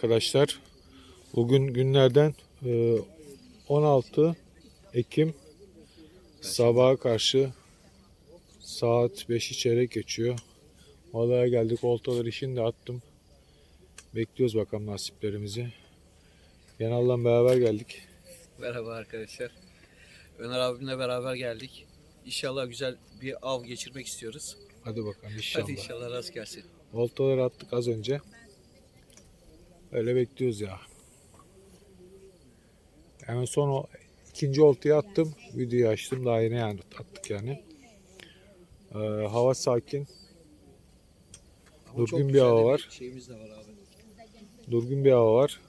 arkadaşlar. Bugün günlerden e, 16 Ekim sabaha karşı saat 5'i çeyrek geçiyor. Malaya geldik. Oltaları işini de attım. Bekliyoruz bakalım nasiplerimizi. Yanal'la beraber geldik. Merhaba arkadaşlar. Öner abimle beraber geldik. İnşallah güzel bir av geçirmek istiyoruz. Hadi bakalım inşallah. Hadi inşallah rast gelsin. Oltaları attık az önce. Öyle bekliyoruz ya. Hemen son o ikinci oltayı attım. Videoyu açtım. Daha yeni yani attık yani. Ee, hava sakin. Ama Durgun bir hava var. Şeyimiz de var abi. Durgun bir hava var.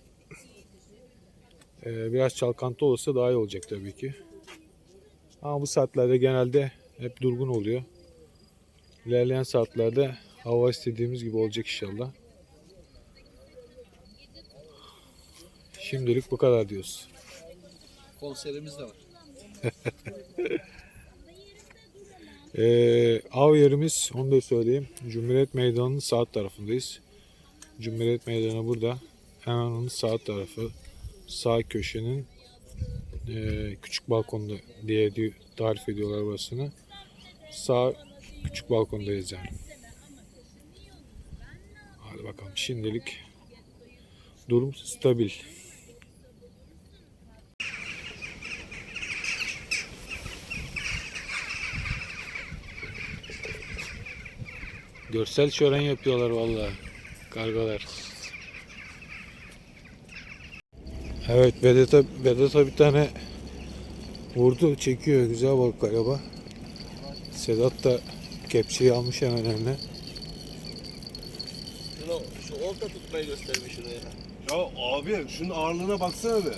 Ee, biraz çalkantı olursa daha iyi olacak tabii ki. Ama bu saatlerde genelde hep durgun oluyor. İlerleyen saatlerde hava istediğimiz gibi olacak inşallah. Şimdilik bu kadar diyoruz. Konserimiz de var. Ee, av yerimiz onu da söyleyeyim. Cumhuriyet Meydanı'nın sağ tarafındayız. Cumhuriyet Meydanı burada. Hemen onun sağ tarafı. Sağ köşenin ee, küçük balkonda diye di- tarif ediyorlar burasını. Sağ küçük balkondayız yani. Hadi bakalım şimdilik durum stabil. Görsel şölen yapıyorlar vallahi kargalar. Evet Vedat'a Vedat'a bir tane vurdu çekiyor güzel balık galiba. Sedat da kepçeyi almış hemen eline. Şu olta tutmayı göstermiş şuraya. Ya abi şunun ağırlığına baksana be.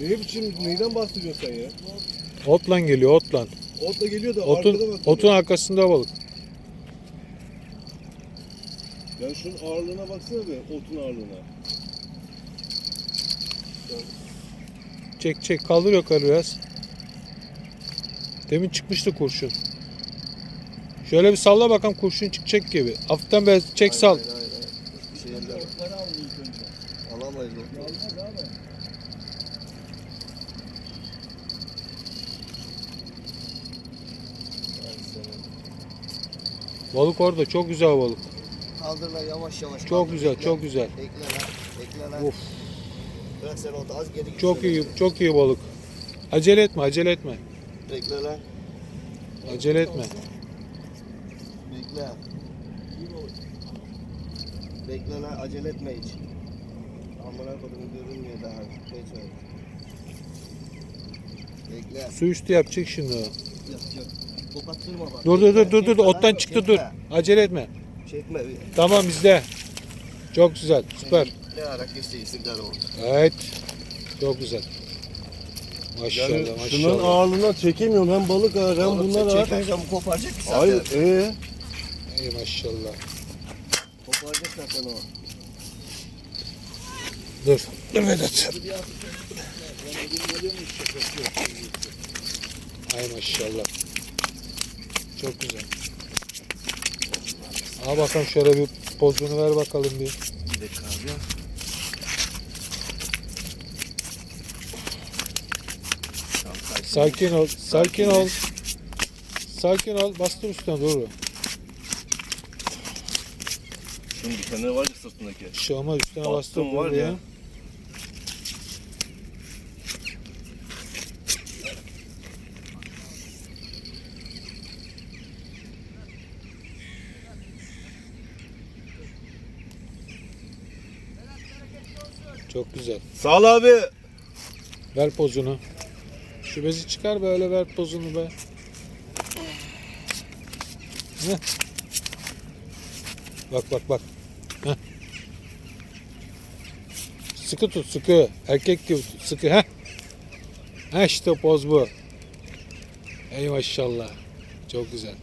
Ne biçim neyden bahsediyorsun sen ya? Otlan geliyor otlan. Otla geliyor da arkada Otun, bak. otun arkasında balık. Ya şunun ağırlığına baksana be otun ağırlığına. Çek çek kaldır yukarı biraz. Demin çıkmıştı kurşun. Şöyle bir salla bakalım kurşun çıkacak gibi. Hafiften biraz çek sal. Hayır hayır hayır. Hiçbir şey elde. Alamayız. Balık orada çok güzel balık. Kaldır lan yavaş yavaş. Çok kaldır, güzel bekle. çok güzel. Bekle lan. Bekle lan. Of. Bırak sen olta az geri. Çok iyi çok iyi balık. Acele etme acele etme. Bekle lan. Acele etme. Bekle. Bekle lan acele etme hiç. Amına kodum görünmüyor daha. Geç öyle. Bekle. Su üstü yapacak şimdi o. Yok yok. Kopattırma bak. Dur dur dur Bekle, dur dur ottan çıktı dur. Acele etme. Çekme. Tamam bizde. Çok güzel süper. Ne ara geçtiysin der oldu. Evet. Çok güzel. Maşallah Yani şunun maşallah. ağırlığına çekemiyorum hem balık ağır hem Oğlum bunlar ağır. çekersen bu koparacak ki zaten. Hayır ee? Ey maşallah. Koparacak zaten o. Dur. Dur Vedat. Ay maşallah. Çok güzel. Al bakalım şöyle bir pozunu ver bakalım bir. Bir dakika abi. Sakin ol. Sakin ol. Sakin ol. Bastır üstüne doğru. Şunun bir tane var ya sırtındaki. Bir şey olmaz üstüne Bastım bastır var ya. Çok güzel. Sağ ol abi. Ver pozunu. Şu bezi çıkar böyle ver pozunu be. Heh. Bak bak bak. Heh. Sıkı tut sıkı. Erkek gibi tut sıkı. Heh. Heh işte poz bu. Ey maşallah. Çok güzel.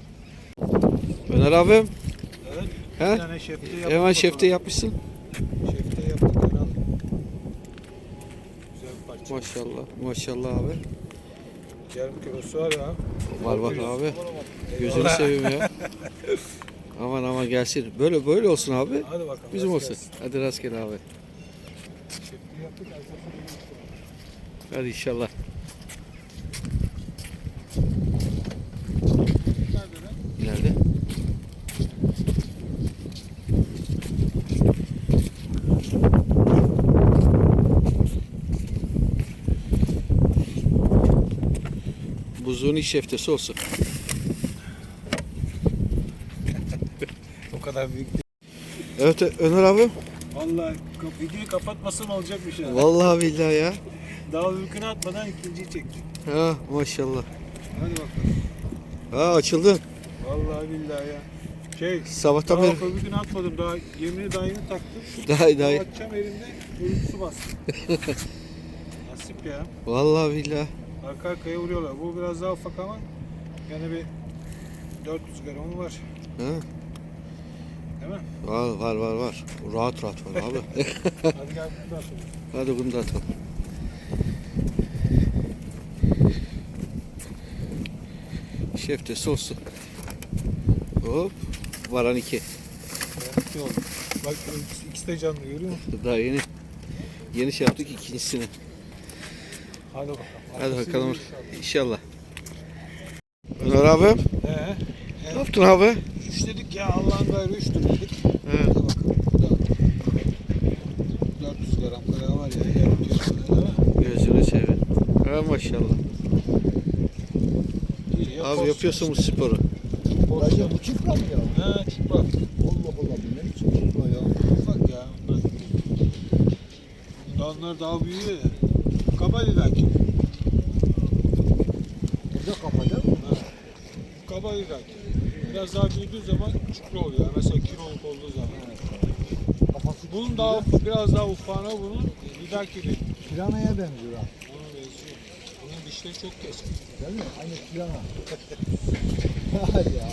Öner abim. Evet. He? tane şefte yapmışsın. Şefte Maşallah. Maşallah abi. Gel bir su abi ha. Var var abi. Gözünü seveyim ya. aman aman gelsin. Böyle böyle olsun abi. Hadi bakalım. Bizim olsun. Gelsin. Hadi rast gel abi. Hadi inşallah. Buzluğun şeftesi olsun. O kadar büyük değil. Evet Öner abi. Vallahi videoyu kapatmasan olacakmış ya. Vallahi billahi ya. Daha mümkün atmadan ikinciyi çektik. Ha maşallah. Hadi bakalım. Ha açıldı. Vallahi billahi ya. Şey, Sabahtan daha beri. öbür gün atmadım. Daha yemini daha yeni taktım. Daha daha. atacağım elimde. Uykusu bastı. Nasip ya. Vallahi billahi. Arka arkaya vuruyorlar. Bu biraz daha ufak ama yani bir 400 gramı var. Ha, Değil mi? var var var var. Rahat rahat var abi. Hadi gel bunu da atalım. Hadi bunu da atalım. Şeftesi olsun. Hop. Varan iki. Oldu. Bak ikisi de canlı görüyor musun? Daha yeni yeni şey yaptık ikincisini. Hadi bakalım. Hadi bakalım. inşallah. Ömer abi He. ne yaptın abi? Üç dedik ya Allah'ın gayrı üç dedik. He. Hadi bakalım. Bu da 400 gram kadar var ya. Değil mi? Gözünü seveyim. Ha maşallah. Ya, Abi yapıyorsun bu sporu. Dayı bu çıplak ya. Ha çıplak. Allah Allah bu ne biçim çıplak ya. Ufak ya onlar daha büyüyor ya. Kabali lakin. Burada kafa değil mi? Kabali lakin. Biraz daha büyüdüğü zaman çupra oluyor. Mesela kiloluk olduğu zaman. Kafası Bunun daha biraz daha ufağına bunun lidaki de. piranaya benziyor ha. Ona benziyor. Bunun dişleri çok keskin. Değil mi? Aynı pirana. Hadi ya.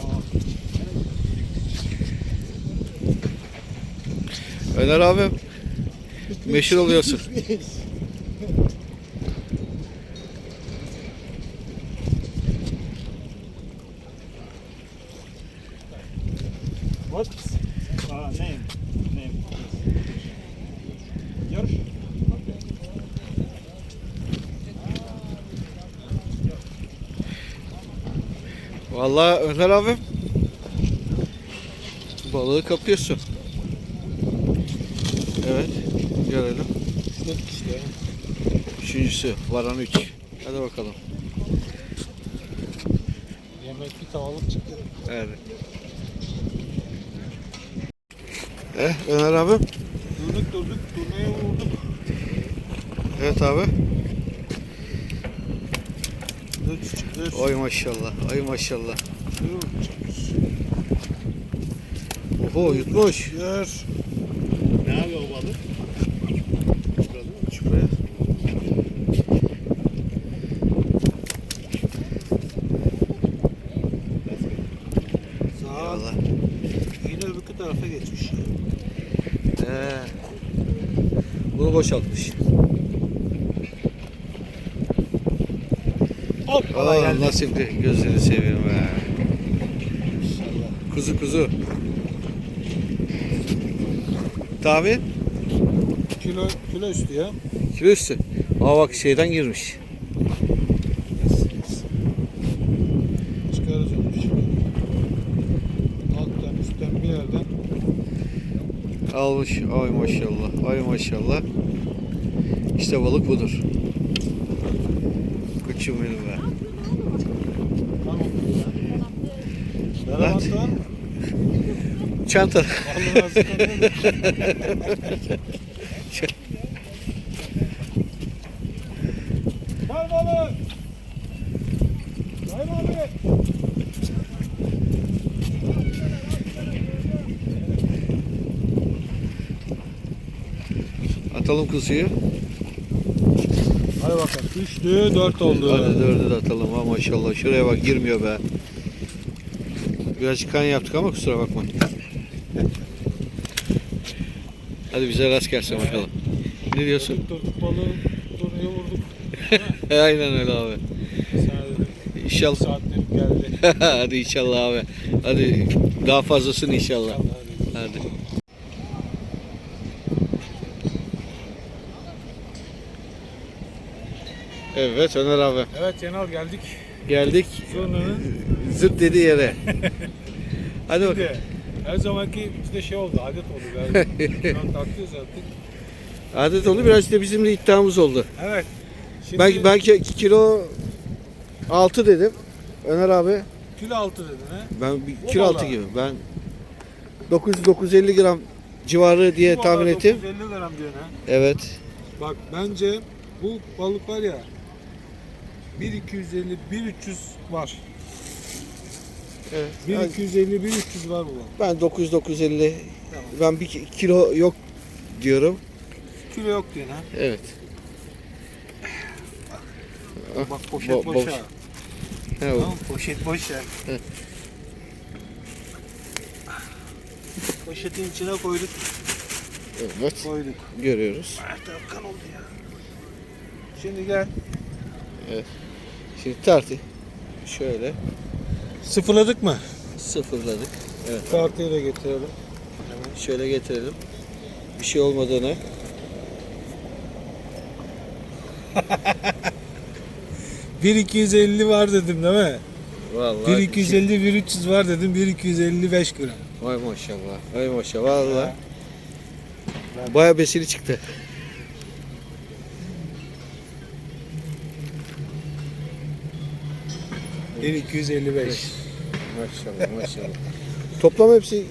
Öner abi meşhur oluyorsun. Vallahi Öner abi balığı kapıyorsun. Evet görelim. Üçüncüsü varan üç. Hadi bakalım. Yemek bir tavalık çıktı. Evet. Eh Öner abi. Durduk durduk. Turnaya vurduk. Evet abi. Dur çıktı. Oy maşallah. Ay maşallah. Oho yutmuş. Gör. Ne yapıyor o balık? Eyvallah. Yine öbür tarafa geçmiş. Ee, bunu boşaltmış. Hop. Aa, nasipli gözleri seveyim be. Kuzu kuzu. Tahmin? Kilo, kilo üstü ya. Kilo üstü. Aa bak şeyden girmiş. Onu şimdi. Alttan üstten bir yerden. Almış. Ay maşallah. Ay maşallah. İşte balık budur. Be. Tamam. Lan. Çanta. Balığı. Atalım kuzuyu. Hadi bakalım. Düştü. Dört oldu. Hadi dördü de atalım ha maşallah. Şuraya bak girmiyor be. Birazcık kan yaptık ama kusura bakma. Hadi bize rast gelsin bakalım. Ne diyorsun? Durduk balığı turnuya vurduk. Aynen öyle abi. İnşallah. Saatlerim geldi. Hadi inşallah abi. Hadi daha fazlasını inşallah. Allah Hadi. Evet Öner abi. Evet Cenal geldik. Geldik Zurna'nın zırt dediği yere. Hadi bakalım. Şimdi her zamanki bizde şey oldu, adet oldu. Yani. Şu an taktıyoruz artık. Adet oldu biraz da bizim de iddiamız oldu. Evet. Şimdi Ben belki kilo 6 dedim. Öner abi kilo altı dedin ha. ben bir kilo 6 vallahi. gibi. Ben 900 950 gram civarı diye Bu tahmin arada ettim. 950 gram diyorsun ha. Evet. Bak bence bu balık var ya 1250 1300 var. evet. Ben, 1250 1300 var bu ben 900 950 Tamam. ben bir ki- kilo yok diyorum. Kilo yok diyorsun ha. Evet. Bak poşet Bo- boş boş. ha. Evet. Tamam poşet boş ya. Poşetin içine koyduk. Evet. Koyduk. Görüyoruz. Her taraf kan oldu ya. Şimdi gel. Şimdi tartı. Şöyle Sıfırladık mı? sıfırladık. Tartıyı da getirelim. Şöyle getirelim. Bir şey olmadığını. Bir 250 var dedim değil mi? Vallahi. Bir 250 bir 300 var dedim. Bir 255 gram. Vay maşallah. Vay maşallah. Vallahi. Baya besili çıktı. Bir 255. Maşallah maşallah. Toplam hepsi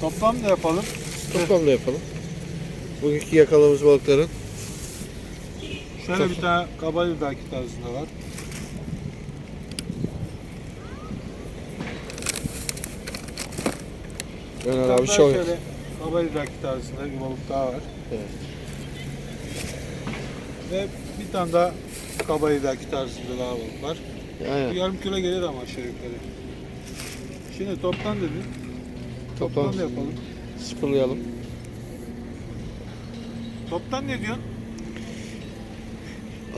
Toplam da yapalım. toplamda yapalım. Bugünkü yakaladığımız balıkların Şöyle bir tane kabalıdaki tarzında var. Öner Bir abi şov. şöyle kabalıdaki tarzında bir balık daha var. Evet. Ve bir tane daha kabalıdaki tarzında daha balık var. Aynen. yarım kilo gelir ama aşağı yukarı. Şimdi toptan dedin. Toplam Toptan da yapalım. sıfırlayalım. Toptan ne diyorsun?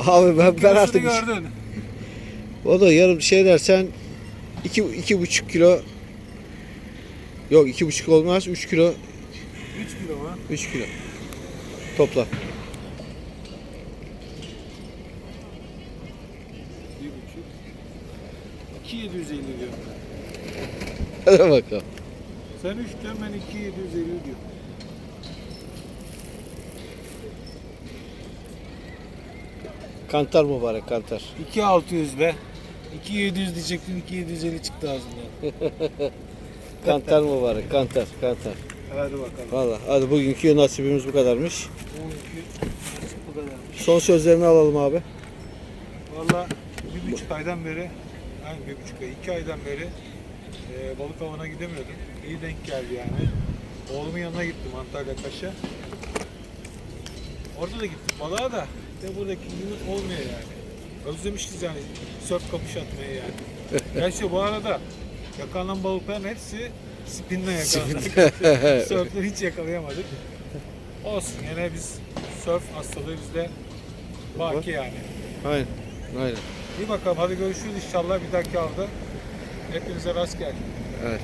Abi ben, ben artık gördün. o da yarım şey dersen iki, iki buçuk kilo yok iki buçuk olmaz 3 kilo 3 kilo mu? 3 kilo topla. Bir buçuk. 2750 diyorum. Hadi bakalım. Sen 3 diyorsun ben 2750 diyorum. Kantar mübarek kantar. 2600 be. 2700 diyecektim 2750 çıktı ağzımdan. Kantar mübarek kantar kantar. Hadi bakalım. Valla hadi bugünkü nasibimiz bu kadarmış. Bugünkü bu kadarmış. Son sözlerini alalım abi. Valla bir buçuk aydan beri, yani bir buçuk ay, iki aydan beri e, balık avına gidemiyordum. İyi denk geldi yani. Oğlumun yanına gittim Antalya Kaş'a. Orada da gittim balığa da de buradaki gibi olmuyor yani. Özlemişiz yani sörf kapış atmayı yani. Gerçi bu arada yakalanan balıkların hepsi spinle yakalandık. Sörfleri hiç yakalayamadık. Olsun yine biz sörf hastalığı bizde baki yani. Aynen. Aynen. İyi bakalım hadi görüşürüz inşallah bir dahaki avda. Hepinize rast gelsin. Evet.